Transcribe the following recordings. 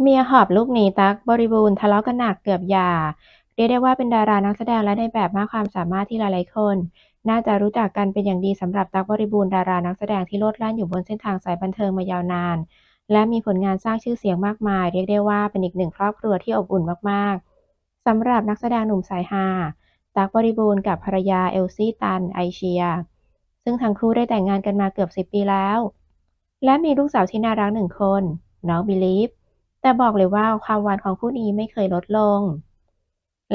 เมียหอบลูกหนีตักบริบูรณ์ทะเลาะกันหนักเกือบหย่า เรียกได้ว่าเป็นดารานักแสดงและในแบบมากความสามารถที่หลายๆคน น่าจะรู้จักกันเป็นอย่างดีสำหรับตักบริบูรณ์ดารานักแสดงที่โลดแล่นอยู่บนเส้นทางสายบันเทิงมายาวนาน และมีผลงานสร้างชื่อเสียงมากมาย เรียกได้ว่าเป็นอีกหนึ่งครอบครัวที่อบอุ่นมากๆสำหรับนักแสดงหนุ่มสายฮาตักบริบูรณ์กับภรรยาเอลซี่ตันไอเชีย ซึ่งทั้งคู่ได้แต่งงานกันมาเกือบสิบปีแล้ว และมีลูกสาวที่น่ารักหนึ่งคนน้องบิลีฟ แต่บอกเลยว่าความหวานของคู่นี้ไม่เคยลดลง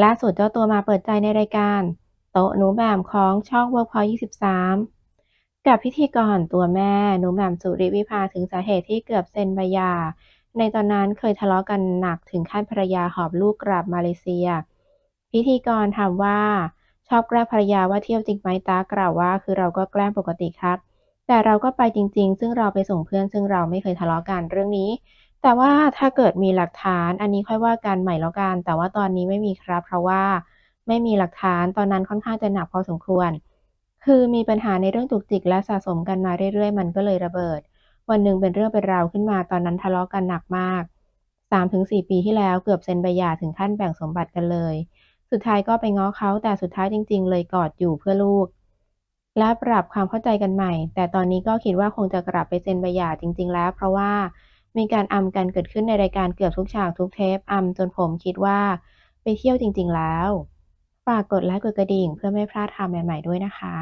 ล่าสุดเจ้าตัวมาเปิดใจในรายการ โต๊ะหนูแหม่มของช่อง Workpoint 23 กับพิธีกรตัวแม่หนูแหม่มสุริวิภาถึงสาเหตุที่เกือบเซ็นใบยา ในตอนนั้นเคยทะเลาะกันหนักถึงขั้นภรรยาหอบลูกกลับมาเลเซีย พิธีกรถามว่าชอบแกล้งภรรยาว่าเที่ยวจริงไหมตากล่าวว่า คือเราก็แกล้งปกติครับ แต่เราก็ไปจริง ๆ ซึ่งเราไปส่งเพื่อน ซึ่งเราไม่เคยทะเลาะกันเรื่องนี้ แต่ว่าถ้าเกิดมีหลักฐานอันนี้ค่อยว่ากันใหม่แล้วกัน แต่ว่าตอนนี้ไม่มีครับ เพราะว่าไม่มีหลักฐานตอนนั้นค่อนข้างจะหนักพอสมควร คือมีปัญหาในเรื่องจุกจิกและสะสมกันมาเรื่อยๆ มันก็เลยระเบิด วันหนึ่งเป็นเรื่องเป็นราวขึ้นมาตอนนั้นทะเลาะกันหนักมาก 3-4 ปีที่แล้วเกือบเซ็นใบหย่าถึงขั้นแบ่งสมบัติกันเลย สุดท้ายก็ไปง้อเขาแต่สุดท้ายจริง ๆ เลยกอดอยู่เพื่อลูก และปรับความเข้าใจกันใหม่ แต่ตอนนี้ก็คิดว่าคงจะกลับไปเซ็นใบหย่าจริง ๆ แล้ว เพราะว่า มีการอำกันเกิดขึ้นในรายการเกือบทุกฉากทุกเทปอำจนผมคิดว่าไปเที่ยวจริงๆแล้ว ฝากกดไลค์กดกระดิ่งเพื่อไม่พลาดทำใหม่ๆด้วยนะคะ